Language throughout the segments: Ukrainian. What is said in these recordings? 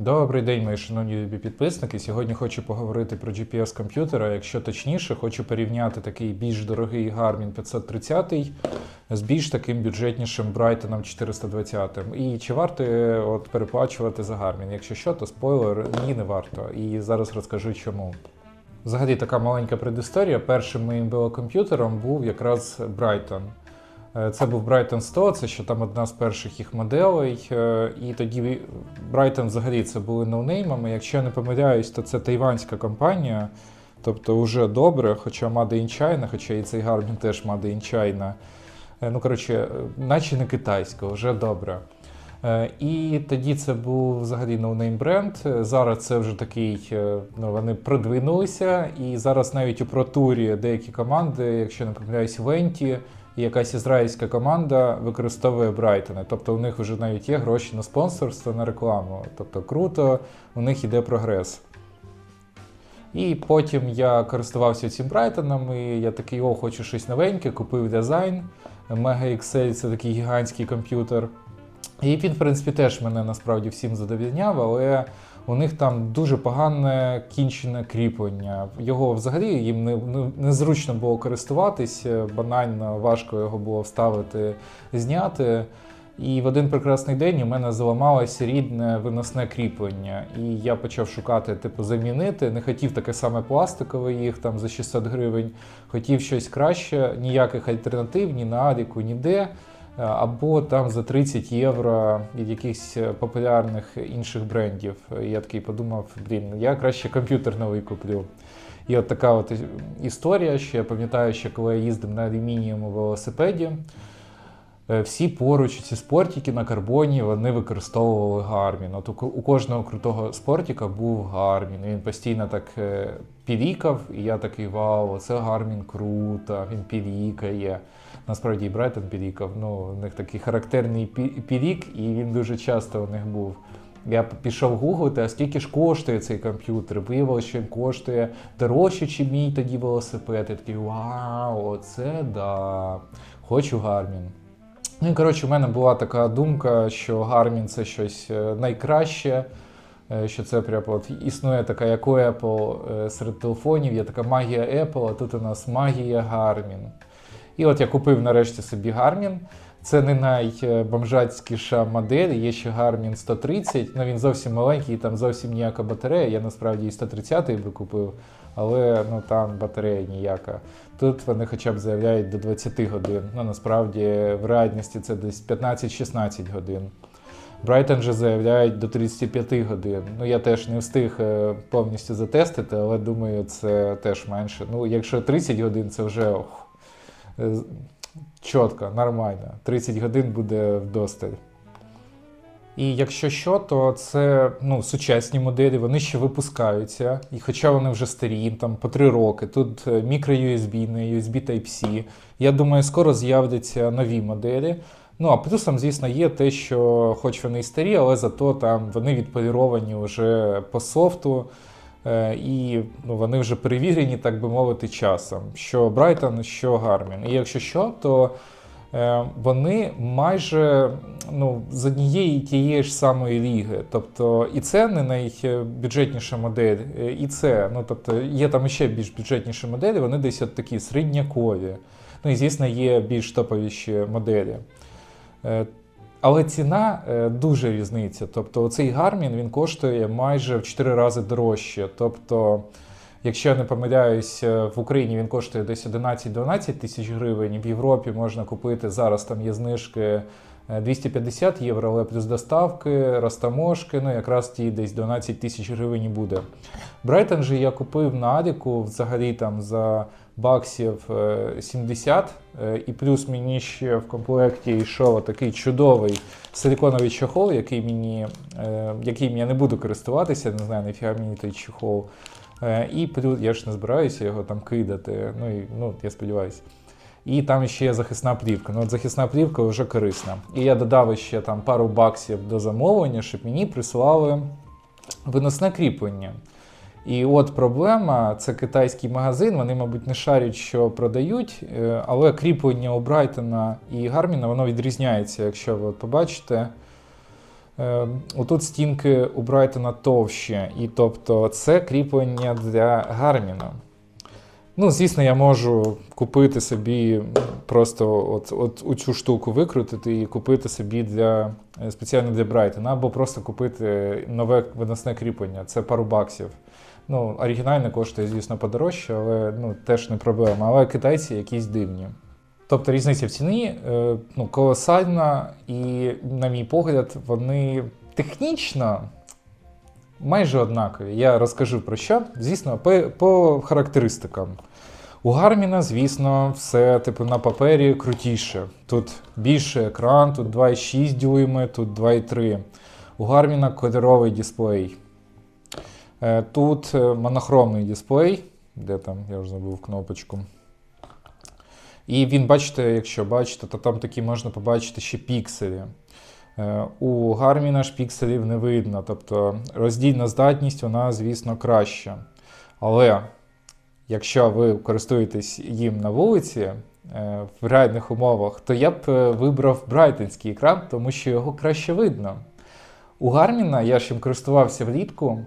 Добрий день, мої шановні любі підписники. Сьогодні хочу поговорити про GPS комп'ютера. Якщо точніше, хочу порівняти такий більш дорогий Garmin 530 з більш таким бюджетнішим Brighton 420. І чи варто от переплачувати за Garmin? Якщо що, то спойлер, ні, не варто. І зараз розкажу чому. Взагалі така маленька предісторія. Першим моїм велокомп'ютером був якраз Brighton. Е, Це був Brighton 100, це ще там одна з перших їх моделей. Е, І тоді Brighton взагалі це були ноунеймами. Якщо я не помиляюсь, то це тайванська компанія. Тобто вже добре, хоча Made in China, хоча і цей Garmin теж Made in China. Е, Ну, коротше, наче не китайська, вже добре. І тоді це був взагалі ноунейм бренд. Зараз це вже такий, ну вони продвинулися, і зараз навіть у протурі деякі команди, якщо не помиляюсь, Венті і якась ізраїльська команда використовує Брайтони. Тобто у них вже навіть є гроші на спонсорство, на рекламу. Тобто круто, у них іде прогрес. І потім я користувався цим Брайтоном, і я такий, о, хочу щось новеньке, купив дизайн. Mega XL це такий гігантський комп'ютер. І він, в принципі, теж мене насправді всім задовільняв, але у них там дуже погане кінчене кріплення. Його взагалі їм не, не, незручно було користуватись, банально важко його було вставити, зняти. І в один прекрасний день у мене зламалося рідне виносне кріплення. І я почав шукати, типу, замінити. Не хотів таке саме пластикове їх там за 600 гривень, хотів щось краще, ніяких альтернатив, ні на Аліку, ніде. Або там за 30 євро від якихось популярних інших брендів. І Я такий подумав, блін, я краще комп'ютер новий куплю. І от така от історія, що я пам'ятаю, що коли я їздив на алюмінієвому велосипеді, е, всі поруч ці спортики на карбоні вони використовували Garmin. От у кожного крутого спортика був Garmin. Він постійно так е, пілікав, і я такий вау, це Garmin круто, він пілікає. Насправді і Брайтон пілікав. Ну, у них такий характерний пі- пілік, і він дуже часто у них був. Я пішов гуглити, а скільки ж коштує цей комп'ютер. Виявилося, що він коштує дорожче, ніж мій тоді велосипед. Я такий вау, оце да. Хочу Гармін. Ну і коротше, у мене була така думка, що Garmin це щось е, найкраще, е, що це прямо от існує така, як у Apple е, серед телефонів, є така магія Apple, а тут у нас магія Garmin. І от я купив нарешті собі Garmin. Це не найбомжацькіша модель, є ще Garmin 130, ну він зовсім маленький, там зовсім ніяка батарея. Я насправді і 130 би купив, але ну там батарея ніяка. Тут вони хоча б заявляють до 20 годин. Ну насправді в реальності це десь 15-16 годин. Brighton же заявляють до 35 годин. Ну я теж не встиг е, повністю затестити, але думаю, це теж менше. Ну, якщо 30 годин, це вже ох, чітко, нормально. 30 годин буде вдосталь. І якщо що, то це ну, сучасні моделі, вони ще випускаються. І хоча вони вже старі, там по 3 роки. Тут е, мікро-USB, не USB Type-C. Я думаю, скоро з'являться нові моделі. Ну, а плюсом, звісно, є те, що хоч вони і старі, але зато там вони відполіровані вже по софту. Е, І ну, вони вже перевірені, так би мовити, часом. Що Brighton, що Garmin. І якщо що, то е, вони майже ну, з однієї і тієї ж самої ліги. Тобто і це не найбюджетніша модель, е, і це. Ну, тобто, є там ще більш бюджетніші моделі, вони десь от такі середнякові. Ну і звісно, є більш топовіші моделі. Е, Але ціна е, дуже різниця. Тобто, оцей Garmin він коштує майже в 4 рази дорожче. Тобто, якщо я не помиляюсь, е, в Україні він коштує десь 11-12 тисяч гривень. В Європі можна купити зараз там є знижки е, 250 євро, але плюс доставки, розтаможки, ну якраз ті десь 12 тисяч гривень буде. Брайтон же я купив на Аліку взагалі там за баксів е, 70, е, і плюс мені ще в комплекті йшов такий чудовий силиконовий чохол, який мені, е, яким я не буду користуватися, не знаю, нафіга мені той чохол. Е, І плюс я ж не збираюся його там кидати. Ну і ну, я сподіваюся. І там ще є захисна плівка. Ну, от захисна плівка вже корисна. І я додав ще там пару баксів до замовлення, щоб мені присилали виносне кріплення. І от проблема: це китайський магазин. Вони, мабуть, не шарять, що продають, е, але кріплення у Брайтона і Гарміна воно відрізняється, якщо ви от побачите. Е, Отут стінки у Брайтона товщі, і тобто це кріплення для Гарміна. Ну, звісно, я можу купити собі просто от, от у цю штуку викрутити і купити собі для е, спеціально для Брайтона, або просто купити нове виносне кріплення. Це пару баксів. Ну, оригінальне коштує, звісно, подорожче, але ну, теж не проблема. Але китайці якісь дивні. Тобто різниця в ціні е, ну, колосальна, і, на мій погляд, вони технічно майже однакові. Я розкажу про що. Звісно, по, по характеристикам. У Гарміна, звісно, все типу на папері крутіше. Тут більше екран, тут 2,6 дюйми, тут 2,3. У Гарміна кольоровий дисплей. Е, Тут е, монохромний дисплей. Де там, я вже забув кнопочку. І він, бачите, якщо бачите, то там такі можна побачити ще пікселі. Е, У Гарміна ж пікселів не видно, тобто роздільна здатність, вона, звісно, краща. Але якщо ви користуєтесь їм на вулиці в реальних умовах, то я б вибрав брайтонський екран, тому що його краще видно. У Гарміна я ж їм користувався влітку,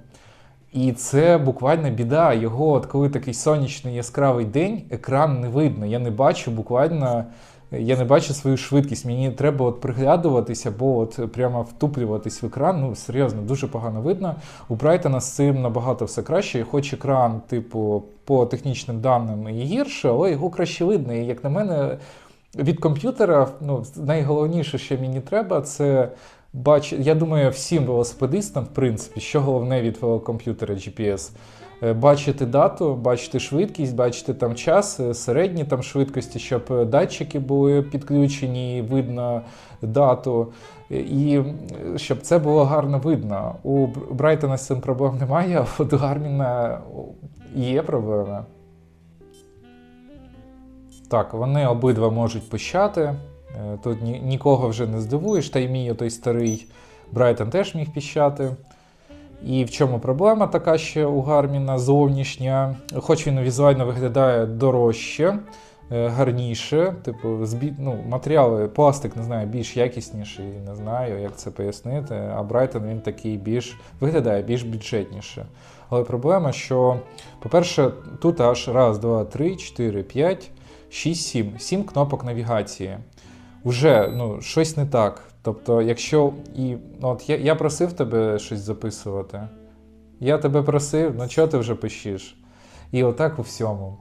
і це буквально біда. Його, от коли такий сонячний яскравий день, екран не видно. Я не бачу буквально. Я не бачу свою швидкість. Мені треба от приглядуватися, або от прямо втуплюватись в екран. Ну, серйозно, дуже погано видно. У Брайтона з цим набагато все краще. Хоч екран, типу, по технічним даним і гірше, але його краще видно. І як на мене, від комп'ютера ну, найголовніше, що мені треба, це бач... Я думаю, всім велосипедистам, в принципі, що головне від велокомп'ютера GPS. Е, Бачити дату, бачити швидкість, бачити там час, е, середні там швидкості, щоб е, датчики були підключені, видно дату, і щоб це було гарно видно. У Брайтона з цим проблем немає, а у Гарміна є проблеми. Так, вони обидва можуть пищати. Е, Тут ні, нікого вже не здивуєш, та й мій той старий Брайтон теж міг піщати. І в чому проблема така ще у Гарміна зовнішня, хоч він візуально виглядає дорожче, е, гарніше, типу, збі... ну, матеріали, пластик, не знаю, більш якісніший, не знаю, як це пояснити. А Брайтон він такий більш виглядає більш бюджетніше. Але проблема, що, по-перше, тут аж раз, два, три, чотири, п'ять, шість, сім. Сім кнопок навігації. Уже ну, щось не так. Тобто, якщо і ну, от я, я просив тебе щось записувати. Я тебе просив, ну чого ти вже пишеш? І отак у всьому.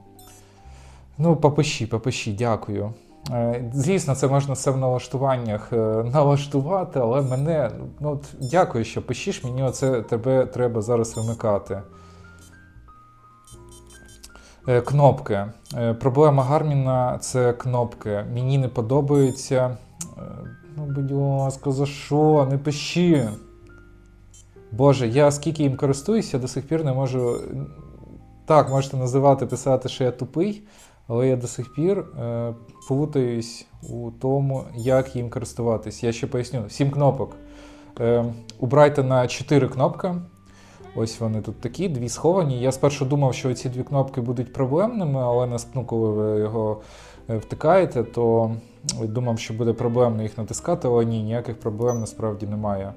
Ну, попиші, попиші, дякую. Е, Звісно, це можна все в налаштуваннях е, налаштувати, але мене. Ну, дякую, що пишеш, мені оце тебе треба зараз вимикати. Е, Кнопки. Е, Проблема Гарміна це кнопки. Мені не подобаються. Е, Ну, будь ласка, за що? Не пиши. Боже, я скільки їм користуюся, до сих пір не можу. Так, можете називати, писати, що я тупий, але я до сих пір е, плутаюсь у тому, як їм користуватись. Я ще поясню: сім кнопок. Е, у Брайтона 4 кнопки. Ось вони тут такі, дві сховані. Я спершу думав, що ці дві кнопки будуть проблемними, але ну, коли ви його е, втикаєте, то думав, що буде проблемно їх натискати, але ні, ніяких проблем насправді немає.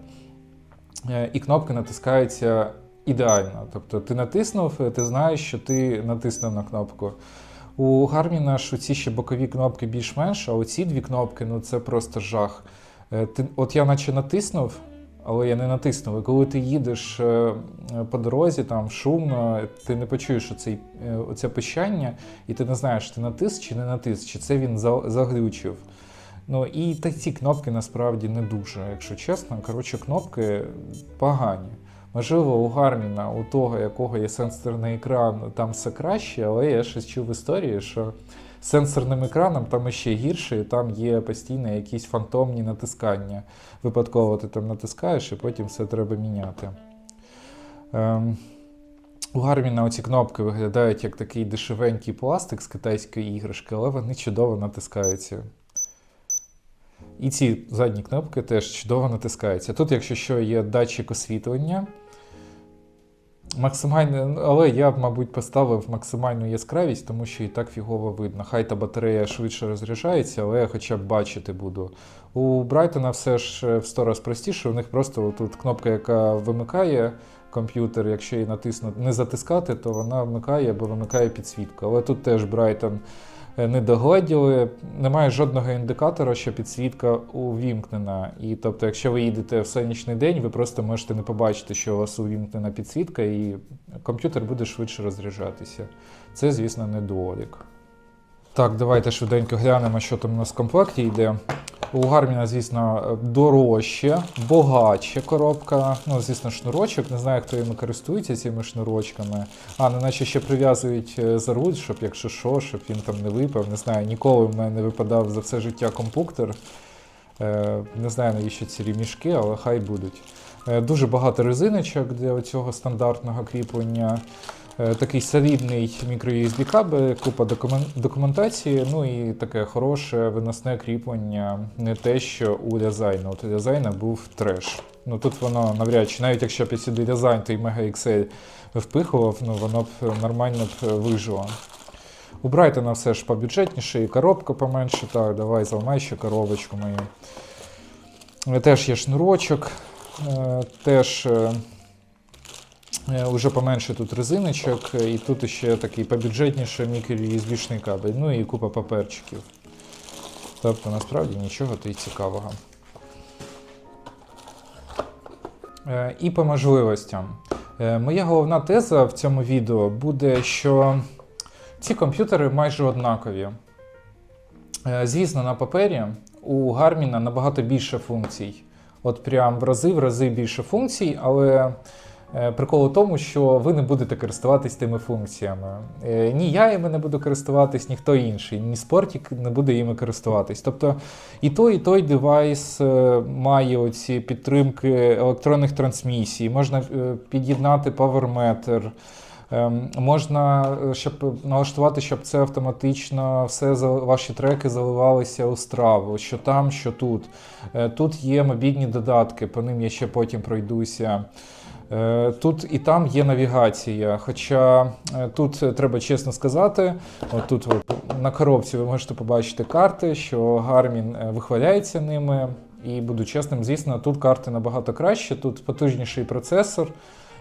Е, І кнопки натискаються ідеально. Тобто ти натиснув, ти знаєш, що ти натиснув на кнопку. У Гарміна ж ці ще бокові кнопки більш-менш, а оці дві кнопки ну це просто жах. Е, Ти, от я наче натиснув, але я не натиснув. І коли ти їдеш е, е, по дорозі, там шумно, ти не почуєш оцей, е, оце пищання, і ти не знаєш, ти натис чи не натис, чи це він заглючив. Ну і та ці кнопки насправді не дуже, якщо чесно. Коротше, кнопки погані. Можливо, у Гарміна, у того, якого є сенсорний екран, там все краще, але я щось чув в історії, що сенсорним екраном там іще гірше, там є постійно якісь фантомні натискання. Випадково ти там натискаєш, і потім все треба міняти. Ем, у Гарміна оці кнопки виглядають як такий дешевенький пластик з китайської іграшки, але вони чудово натискаються. І ці задні кнопки теж чудово натискаються. Тут, якщо що, є датчик освітлення. Максимальне, але я б, мабуть, поставив максимальну яскравість, тому що і так фігово видно. Хай та батарея швидше розряджається, але я хоча б бачити буду. У Брайтона все ж е, в 100 раз простіше. У них просто тут кнопка, яка вимикає комп'ютер, якщо її натиснути, не затискати, то вона вмикає або вимикає підсвітку. Але тут теж Брайтон е, не догладіли. Немає жодного індикатора, що підсвітка увімкнена. І тобто, якщо ви їдете в сонячний день, ви просто можете не побачити, що у вас увімкнена підсвітка, і комп'ютер буде швидше розряджатися. Це, звісно, недолік. Так, давайте швиденько глянемо, що там у нас в комплекті йде. У Гарміна, звісно, дорожче, багатше коробка. Ну, звісно, шнурочок. Не знаю, хто іми користується цими шнурочками. А, ну наче ще прив'язують е, за руль, щоб якщо що, щоб він там не випав. Не знаю, ніколи в мене не випадав за все життя компуктор. Е, не знаю, навіщо ці ремішки, але хай будуть. Е, дуже багато резиночок для цього стандартного кріплення. Е, Такий солідний мікро-USB кабель, купа документації, ну і таке хороше виносне кріплення, не те, що у дизайну. От у дизайна був треш. Ну тут воно навряд чи, навіть якщо я сюди дизайн, той Mega XL впихував, ну воно б нормально б вижило. У Брайтона все ж побюджетніше, і коробка поменше. Так, давай зламай ще коробочку мою. Е, Теж є шнурочок, е, теж. Е, Е, Уже поменше тут резиночок, е, і тут ще такий побюджетніше мікро-USB кабель, ну і купа паперчиків. Тобто насправді нічого то й цікавого. Е, І по можливостям. Моя головна теза в цьому відео буде, що ці комп'ютери майже однакові. Звісно, на папері у Гарміна набагато більше функцій. От прям в рази в рази більше функцій, але прикол у тому, що ви не будете користуватись тими функціями. Е, Ні я іми не буду користуватись, ніхто інший, ні Спортік не буде іми користуватись. Тобто і той, і той девайс е, має оці підтримки електронних трансмісій, можна е, під'єднати. Ем, Можна, е, щоб налаштувати, щоб це автоматично все ваші треки заливалися у страву, що там, що тут. Е, Тут є мобільні додатки, по ним я ще потім пройдуся. Е, Тут і там є навігація. Хоча е, тут е, треба чесно сказати, от тут на коробці ви можете побачити карти, що е, вихваляється ними. І буду чесним, звісно, тут карти набагато краще, тут потужніший процесор.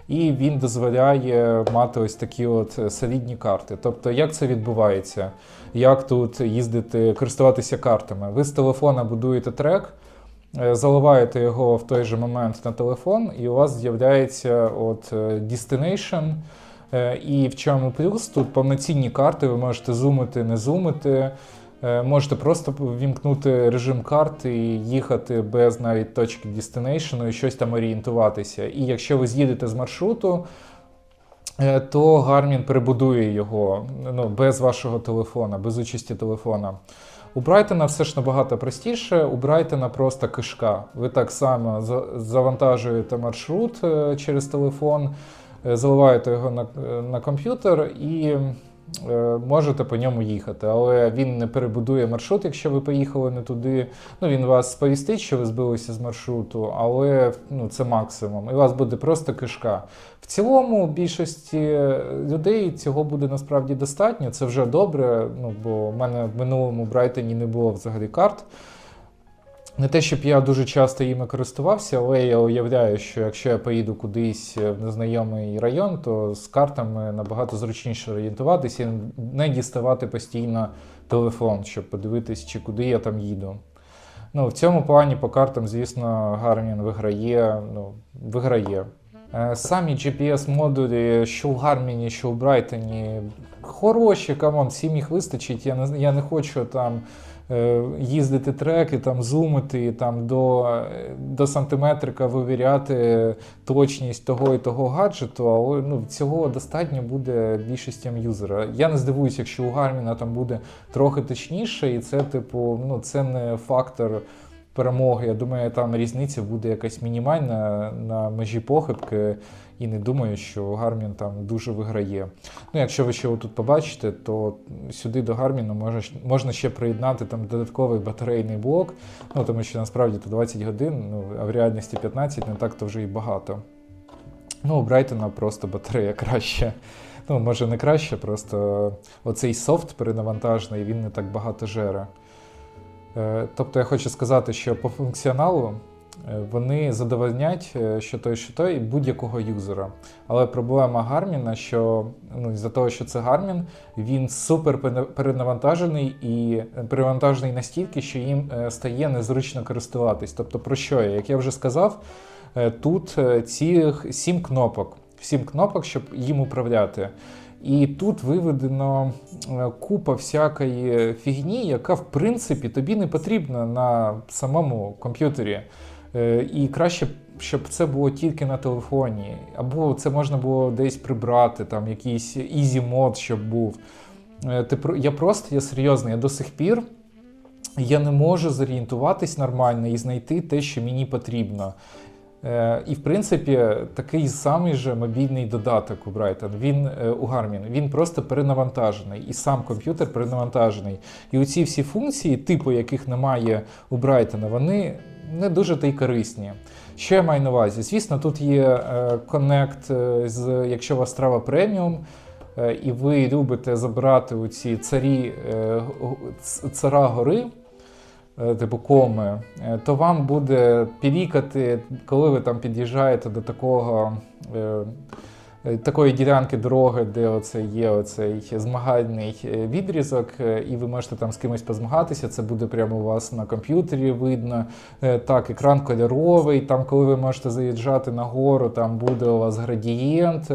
І він дозволяє мати ось такі от солідні карти. Тобто, як це відбувається? Як тут їздити, користуватися картами? Ви з телефона будуєте трек, заливаєте його в той же момент на телефон, і у вас з'являється от е, destination. Е, І в чому плюс? Тут повноцінні карти, ви можете зумити, не зумити. Е, Можете просто ввімкнути режим карти і їхати без навіть точки destination і щось там орієнтуватися. І якщо ви з'їдете з маршруту, е, то Garmin перебудує його ну, без вашого телефона, без участі телефона. У Брайтона все ж набагато простіше. У Брайтона просто кишка. Ви так само за- завантажуєте маршрут е, через телефон, е, заливаєте його на, е, на комп'ютер і можете по ньому їхати. Але він не перебудує маршрут, якщо ви поїхали не туди. Ну, він вас сповістить, що ви збилися з маршруту, але ну, це максимум. І у вас буде просто кишка. В цілому, більшості людей цього буде насправді достатньо. Це вже добре. Ну, бо в мене в минулому Брайтоні не було взагалі карт. Не те, щоб я дуже часто їми користувався, але я уявляю, що якщо я поїду кудись в незнайомий район, то з картами набагато зручніше орієнтуватися і не діставати постійно телефон, щоб подивитись, чи куди я там їду. Ну, в цьому плані по картам, звісно, Garmin виграє. Ну, виграє. Е, Самі GPS-модулі, що в Гарміні, що в Брайтоні, хороші, камон, всім їх вистачить. Я не, я не хочу там е, їздити треки, там зумити, там до, е, до сантиметрика вивіряти точність того і того гаджету, але ну, цього достатньо буде більшістям юзера. Я не здивуюся, якщо у Гарміна там буде трохи точніше, і це, типу, ну, це не фактор перемоги. Я думаю, там різниця буде якась мінімальна на межі похибки, і не думаю, що Гармін там дуже виграє. Ну, якщо ви ще отут побачите, то сюди до Гарміну можна, можна ще приєднати там додатковий батарейний блок, ну тому що насправді то 20 годин, ну, а в реальності 15 не так то вже і багато. Ну, у Брайтона просто батарея краще. Ну, може, не краще, просто оцей софт перенавантажений, він не так багато жере. Е, Тобто я хочу сказати, що по функціоналу е, вони задовольнять е, що той, що той будь-якого юзера. Але проблема Гарміна, що ну, з-за того, що це Гармін, він супер перенавантажений і перевантажений настільки, що їм стає незручно користуватись. Тобто, про що я? Як я вже сказав, тут цілих сім кнопок. Сім кнопок, щоб їм управляти. І тут виведено е, купа всякої фігні, яка в принципі тобі не потрібна на самому комп'ютері. Е, І краще, щоб це було тільки на телефоні, або це можна було десь прибрати, там якийсь easy мод, щоб був. Е, я просто, я серйозно, я до сих пір я не можу зорієнтуватись нормально і знайти те, що мені потрібно. Е, І в принципі, такий самий же мобільний додаток у Brighton, він е, у Garmin, він просто перенавантажений, і сам комп'ютер перенавантажений. І оці всі функції, типу яких немає у Brighton, вони не дуже та й корисні. Що я маю на увазі? Звісно, тут є е, е, з, якщо у вас трава преміум, і ви любите забирати у ці царі цара гори, типу коми, е, то вам буде пілікати, коли ви там під'їжджаєте до такого. е, е, Такої ділянки дороги, де оце є оцей змагальний е, відрізок, е, і ви можете там з кимось позмагатися. Це буде прямо у вас на комп'ютері видно. Е, Так, екран кольоровий. Там, коли ви можете заїжджати на гору, там буде у вас градієнт.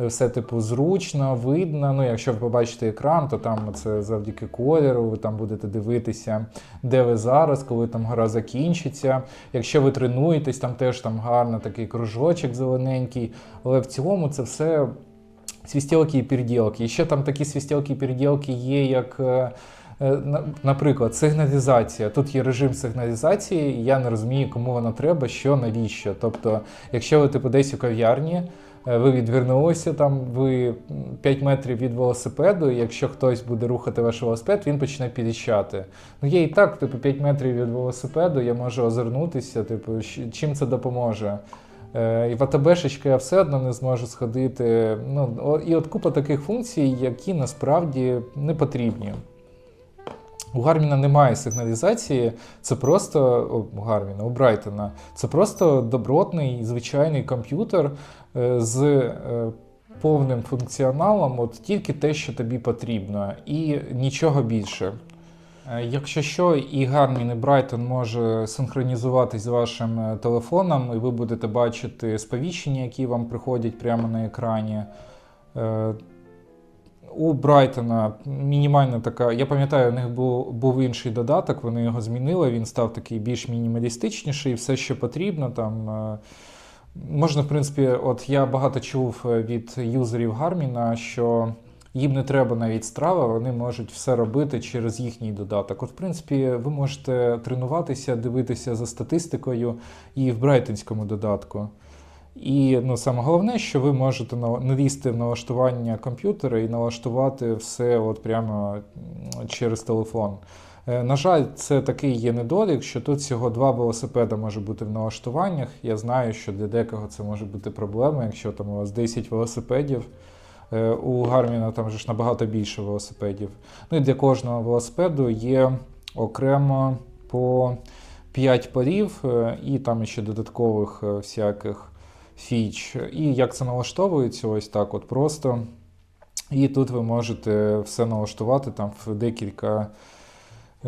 Е, Все типу зручно, видно. Ну, якщо ви побачите екран, то там це завдяки кольору, ви там будете дивитися, де ви зараз, коли там гра закінчиться. Якщо ви тренуєтесь, там теж там гарно такий кружочок зелененький. Але в цілому це все свістілки і переділки. І ще там такі свістілки і переділки є, як. е, е, на- Наприклад, сигналізація. Тут є режим сигналізації, і я не розумію, кому вона треба, що, навіщо. Тобто, якщо ви типу десь у кав'ярні, ви відвернулися там, ви 5 метрів від велосипеду, і якщо хтось буде рухати ваш велосипед, він почне підіщати. Ну я і так, типу, 5 метрів від велосипеду, я можу озирнутися, типу, чим це допоможе. Е, І в АТБшечка я все одно не зможу сходити. Ну, і от купа таких функцій, які насправді не потрібні. У Гарміна немає сигналізації, це просто о, Гарміна, у Брайтона. Це просто добротний звичайний комп'ютер е, з е, повним функціоналом, от тільки те, що тобі потрібно, і нічого більше. Е, Якщо що, і Garmin, і Brighton може синхронізуватись з вашим е, телефоном, і ви будете бачити сповіщення, які вам приходять прямо на екрані. Е, У Брайтона мінімальна така. Я пам'ятаю, у них був, був інший додаток, вони його змінили. Він став такий більш мінімалістичніший, все, що потрібно. Там, е, можна, в принципі, от я багато чув е, від юзерів Гарміна, що їм не треба навіть страва, вони можуть все робити через їхній додаток. От, в принципі, ви можете тренуватися, дивитися за статистикою і в брайтонському додатку. І ну, саме головне, що ви можете на- навісти в налаштування комп'ютера і налаштувати все от прямо через телефон. Е, На жаль, це такий є недолік, що тут всього два велосипеда може бути в налаштуваннях. Я знаю, що для декого це може бути проблема, якщо там у вас 10 велосипедів. Е, У Гарміна там же ж набагато більше велосипедів. Ну і для кожного велосипеду є окремо по 5 парів е, і там ще додаткових всяких фіч. І як це налаштовується, ось так от просто. І тут ви можете все налаштувати там в декілька,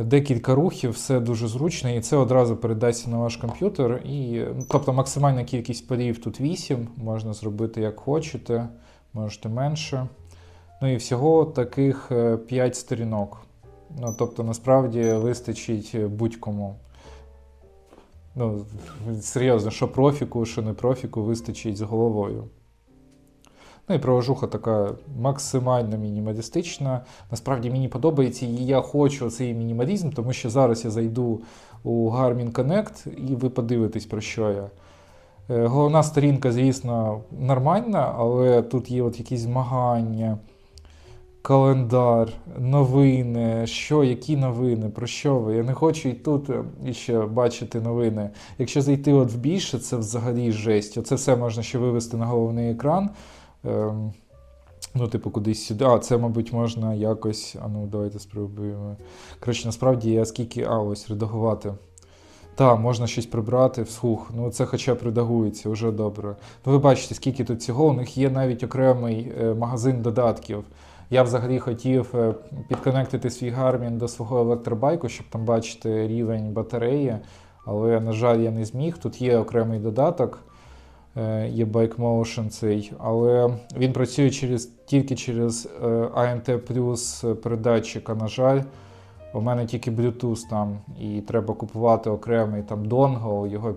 декілька рухів, все дуже зручно, і це одразу передасться на ваш комп'ютер. І, ну, тобто максимальна кількість парів тут 8, можна зробити як хочете, можете менше. Ну і всього таких 5 сторінок. Ну, тобто, насправді вистачить будь-кому. Ну, серйозно, що профіку, що не профіку, вистачить з головою. Ну і провожуха така максимально мінімалістична. Насправді мені подобається, і я хочу цей мінімалізм, тому що зараз я зайду у Garmin Connect і ви подивитесь, про що я. Е, Головна сторінка, звісно, нормальна, але тут є от якісь змагання. календар, новини. Що, які новини? Про що ви? Я не хочу і тут е, іще бачити новини. Якщо зайти от в більше, це взагалі жесть. Оце все можна ще вивести на головний екран. Ем, ну, типу, кудись сюди. А, це, мабуть, можна якось. А ну, давайте спробуємо. Коротше, насправді я скільки. А, ось редагувати. Так, можна щось прибрати вслух. Ну, це хоча б редагується, вже добре. Ну, ви бачите, скільки тут цього. У них є навіть окремий е, магазин додатків. Я взагалі хотів е, підконектити свій Garmin до свого електробайку, щоб там бачити рівень батареї, але, на жаль, я не зміг. Тут є окремий додаток, є Bike Motion цей, але він працює через, тільки через е, ANT Plus передатчик, на жаль. У мене тільки Bluetooth там, і треба купувати окремий там донгл, його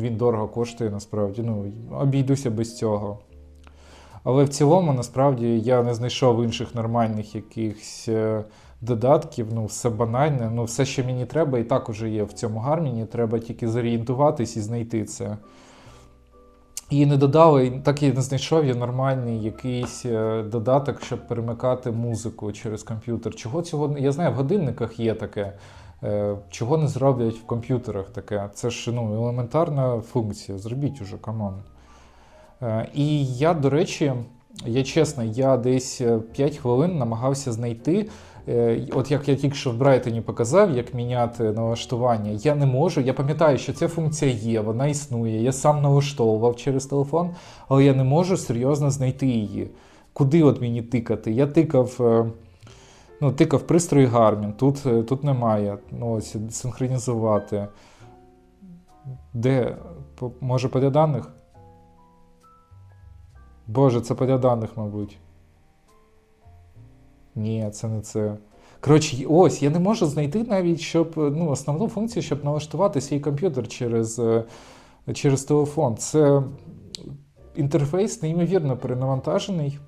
він дорого коштує насправді. Ну, обійдуся без цього. Але в цілому, насправді, я не знайшов інших нормальних якихось е, додатків. Ну, все банальне. Ну, все, що мені треба, і так уже є в цьому гарміні. Треба тільки зорієнтуватись і знайти це. І не додали, так і не знайшов я нормальний якийсь е, додаток, щоб перемикати музику через комп'ютер. Чого цього я знаю, в годинниках є таке. Е, Чого не зроблять в комп'ютерах таке? Це ж ну, елементарна функція. Зробіть уже, камон. Е, І я, до речі, я чесно, я десь е, 5 хвилин намагався знайти. Е, От як я тільки що в Брайтоні показав, як міняти налаштування, я не можу. Я пам'ятаю, що ця функція є, вона існує. Я сам налаштовував через телефон, але я не можу серйозно знайти її. Куди от мені тикати? Я тикав. е, Ну, тикав пристрої Garmin, тут, е, тут немає. Ну, ось, синхронізувати. Де? Може, поля даних? Боже, це поля даних, мабуть. Ні, це не це. Коротше, ось, я не можу знайти навіть, щоб ну, основну функцію, щоб налаштувати свій комп'ютер через, е, через телефон. Це інтерфейс неймовірно перенавантажений.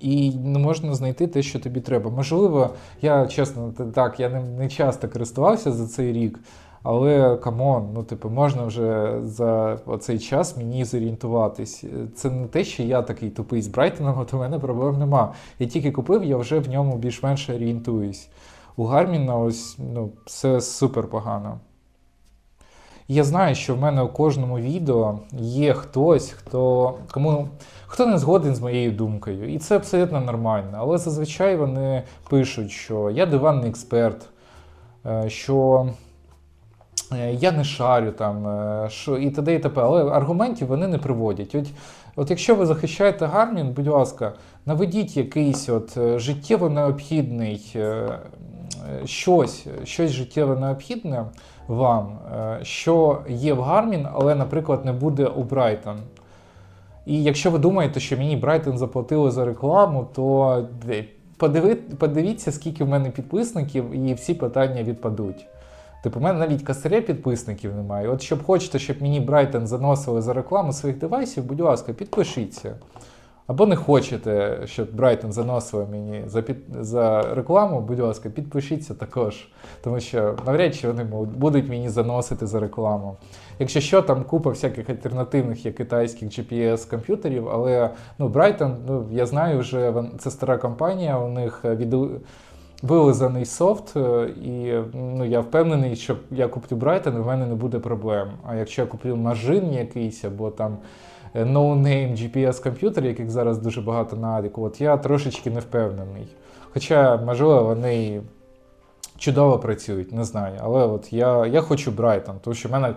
І не можна знайти те, що тобі треба. Можливо, я чесно, так, я не, не часто користувався за цей рік, але камон, ну типу, можна вже за цей час мені зорієнтуватись. Це не те, що я такий тупий з Брайтоном, от у мене проблем нема. Я тільки купив, я вже в ньому більш-менш орієнтуюсь. У Гарміна ось ну, все супер погано. Я знаю, що в мене у кожному відео є хтось, хто кому хто не згоден з моєю думкою, і це абсолютно нормально. Але зазвичай вони пишуть, що я диванний експерт, е, що е, я не шарю там, е, що і т.д. і т.п. Але аргументів вони не приводять. От, от якщо ви захищаєте Гармін, будь ласка, наведіть якийсь от е, життєво необхідний е, щось, щось життєво необхідне вам, що є в Гармін, але, наприклад, не буде у Брайтон. І якщо ви думаєте, що мені Брайтон заплатили за рекламу, то подивіться, скільки в мене підписників, і всі питання відпадуть. Типу, у мене навіть косаря підписників немає. От щоб хочете, щоб мені Брайтон заносили за рекламу своїх девайсів, будь ласка, підпишіться. Або не хочете, щоб Брайтон заносили мені за, під... за рекламу, будь ласка, підпишіться також. Тому що навряд чи вони будуть мені заносити за рекламу. Якщо що, там купа всяких альтернативних є китайських GPS-комп'ютерів, але ну, Брайтон, ну, я знаю вже, це стара компанія, у них е, від... вилизаний софт, е, і ну, я впевнений, що я куплю Брайтон, і в мене не буде проблем. А якщо я куплю Мажин якийсь або там е, no-name GPS-комп'ютер, яких зараз дуже багато на Аліку, от я трошечки не впевнений. Хоча, можливо, вони чудово працюють, не знаю. Але от я, я хочу Брайтон, тому що в мене